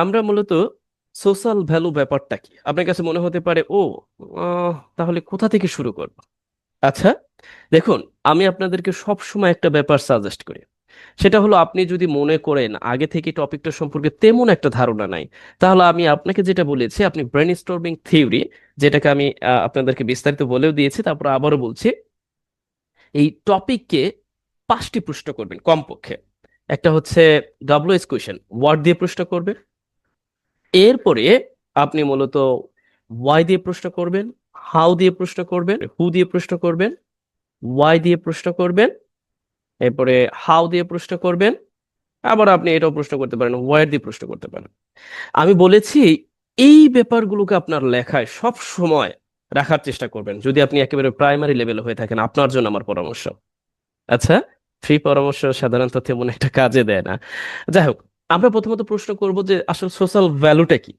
আমরা মূলত social value ব্যাপারটা কি? আপনার কাছে মনে হতে পারে, ও তাহলে কোথা থেকে শুরু করব? আচ্ছা দেখুন, আমি আপনাদেরকে সব সময় একটা ব্যাপার সাজেস্ট করি। সেটা হলো আপনি যদি মনে করেন আগে থেকে টপিকটা সম্পর্কে তেমন একটা ধারণা নাই, তাহলে আমি আপনাকে যেটা বলেছি, আপনি ব্রেন স্টর্মিং থিওরি যেটাকে আমি আপনাদেরকে বিস্তারিত বলেও দিয়েছি, তারপর আবারও বলছি, এই টপিককে পাঁচটি প্রশ্ন করবেন কমপক্ষে। একটা হচ্ছে ডাব্লিউএস কোয়েশন ওয়ার্ড দিয়ে প্রশ্ন করবেন এরপরে আপনি মূলত ওয়াই দিয়ে প্রশ্ন করবেন হাউ দিয়ে প্রশ্ন করবেন হু দিয়ে প্রশ্ন করবেন ওয়াই দিয়ে প্রশ্ন করবেন, এরপরে হাউ দিয়ে প্রশ্ন করবেন, আবার আপনি এটাও প্রশ্ন করতে পারেন ওয়াই দিয়ে প্রশ্ন করতে পারেন। আমি বলেছি এই ব্যাপারগুলোকে আপনার লেখায় সব সময় রাখার চেষ্টা করবেন, যদি আপনি একেবারে প্রাইমারি লেভেলে হয়ে থাকেন, আপনার জন্য আমার পরামর্শ। আচ্ছা ফ্রি পরামর্শ সাধারণত তেমন একটা কাজে দেয় না। যাই হোক আমরা প্রথমত প্রশ্ন করব যে আসলে সোশ্যাল ভ্যালুটা কি?